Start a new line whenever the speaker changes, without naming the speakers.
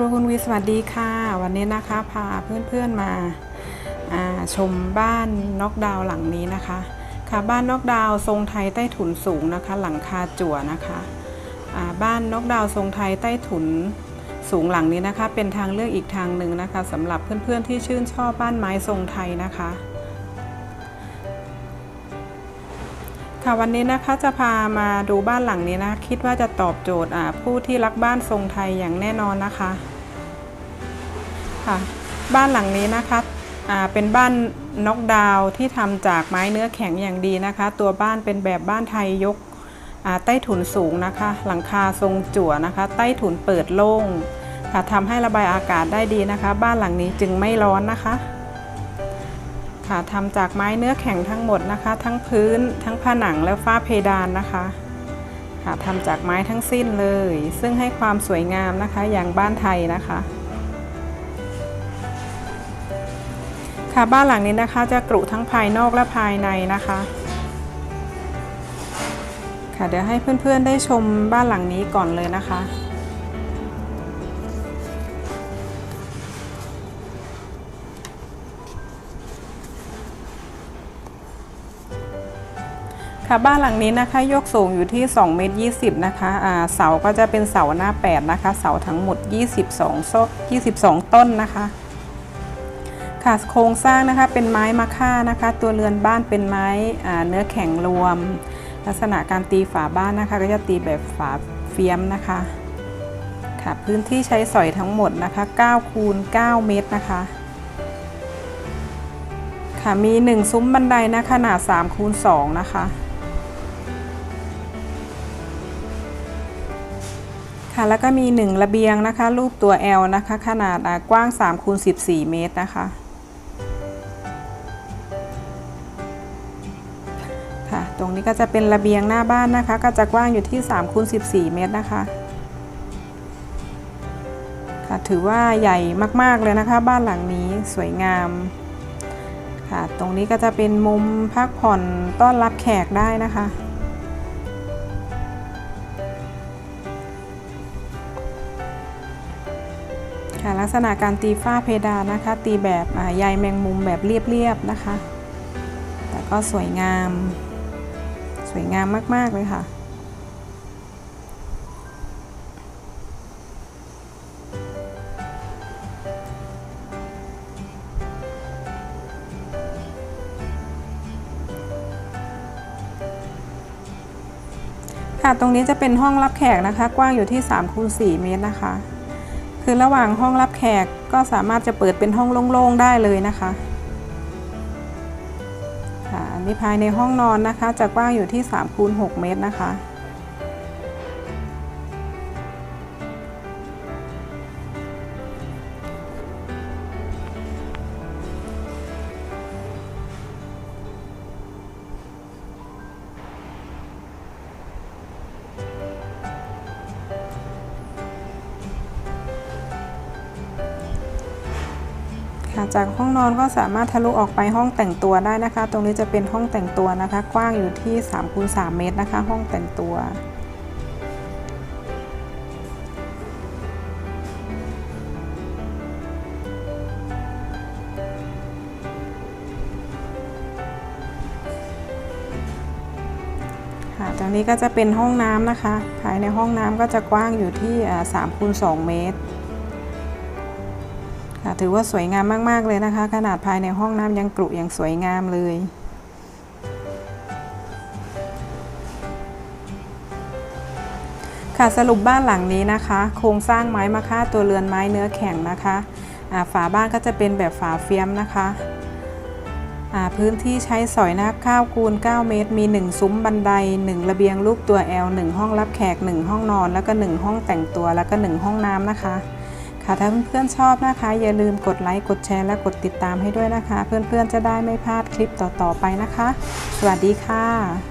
ครูคุณวีสวัสดีค่ะ วันนี้นะคะพาเพื่อนๆมาาชมบ้านนอกดาวหลังนี้นะคะ ค่ะบ้านนอกดาวทรงไทยใต้ถุนสูงนะคะ หลังคาจั่วนะคะบ้านนอกดาวทรงไทยใต้ถุนสูงหลังนี้นะคะ เป็นทางเลือกอีกทางหนึ่งนะคะสำหรับเพื่อนๆที่ชื่นชอบบ้านไม้ทรงไทยนะคะ ค่ะวันนี้นะคะจะพามาดูบ้านหลังนี้นะ คิดว่าจะตอบโจทย์อ่าผู้ที่รักบ้านทรงไทยอย่างแน่นอนนะคะค่ะบ้านหลังนี้นะคะอ่าเป็นบ้านน็อกดาวที่ทำจากไม้เนื้อแข็งอย่างดีนะคะ ตัวบ้านเป็นแบบบ้านไทยยกอ่าใต้ถุนสูงนะคะ หลังคาทรงจั่วนะคะ ใต้ถุนเปิดโล่งค่ะทำให้ระบายอากาศได้ดีนะคะ บ้านหลังนี้จึงไม่ร้อนนะคะ ค่ะทำจากไม้เนื้อแข็งทั้งหมดนะคะ ทั้งพื้น ทั้งผนังและฝ้าเพดานนะคะค่ะทำจากไม้ทั้งสิ้นเลย ซึ่งให้ความสวยงามนะคะอย่างบ้านไทยนะคะค่ะบ้านหลังนี้นะคะจะกรุทั้งภายนอกและภายในนะคะ ค่ะเดี๋ยวให้เพื่อนๆได้ชมบ้านหลังนี้ก่อนเลยนะคะ ค่ะบ้านหลังนี้นะคะยกสูงอยู่ที่2เมตร20นะคะเสาก็จะเป็นเสาหน้า8นะคะเสาทั้งหมด 22โซ่22 ต้นนะคะค่ะโครงสร้างนะคะเป็นไม้มะค่านะคะ ตัวเรือนบ้านเป็นไม้เนื้อแข็งรวม ลักษณะการตีฝาบ้านนะคะ ก็จะตีแบบฝาเฟียมนะคะค่ะพื้นที่ใช้สอยทั้งหมดนะคะ9คูณ9เมตรนะคะค่ะมี 1 ซุ้มบันไดนะขนาด3คูณ2นะคะ ค่ะแล้วก็มี 1 ระเบียงนะคะ รูปตัว L นะคะ ขนาดกว้าง3คูณ14 เมตรนะคะค่ะตรงนี้ก็จะเป็นระเบียงหน้าบ้านนะคะ ก็จะกว้างอยู่ที่3คูณ14 เมตรนะคะค่ะถือว่าใหญ่มากๆเลยนะคะ บ้านหลังนี้สวยงามค่ะตรงนี้ก็จะเป็นมุมพักผ่อนต้อนรับแขกได้นะคะ ค่ะลักษณะการตีฝ้าเพดานนะคะ ตีแบบใยแมงมุมแบบเรียบๆนะคะ แต่ก็สวยงาม สวยงามมากๆเลยค่ะค่ะตรงนี้จะเป็นห้องรับแขกนะคะ กว้างอยู่ที่3คูณ4เมตรนะคะ คือระหว่างห้องรับแขกก็สามารถจะเปิดเป็นห้องโล่งๆได้เลยนะคะค่ะอันนี้ภายในห้องนอนนะคะ จะกว้างอยู่ที่3คูณ6เมตรนะคะ ค่ะ จากห้องนอนก็สามารถทะลุออกไปห้องแต่งตัวได้นะคะ ตรงนี้จะเป็นห้องแต่งตัวนะคะ กว้างอยู่ที่3คูณ3เมตรนะคะ ห้องแต่งตัวค่ะตรงนี้ก็จะเป็นห้องน้ำนะคะ ภายในห้องน้ำก็จะกว้างอยู่ที่3คูณ2เมตร ค่ะถือว่าสวยงามมาก ๆ เลยนะคะ ขนาดภายในห้องน้ำยังกรุยังสวยงามเลย ค่ะสรุปบ้านหลังนี้นะคะ โครงสร้างไม้มะค่าตัวเรือนไม้เนื้อแข็งนะคะฝาบ้านก็จะเป็นแบบฝาเฟียมนะคะพื้นที่ใช้สอยหน้า9คูณ9เมตร มี 1 ซุ้มบันได 1 ระเบียงรูปตัว L 1 ห้องรับแขก 1 ห้องนอน แล้วก็ 1 ห้องแต่งตัว แล้วก็ 1 ห้องน้ำนะคะ ค่ะถ้าเพื่อนๆชอบนะคะ อย่าลืมกดไลค์กดแชร์และกดติดตามให้ด้วยนะคะ เพื่อนๆจะได้ไม่พลาดคลิปต่อๆไปนะคะ สวัสดีค่ะ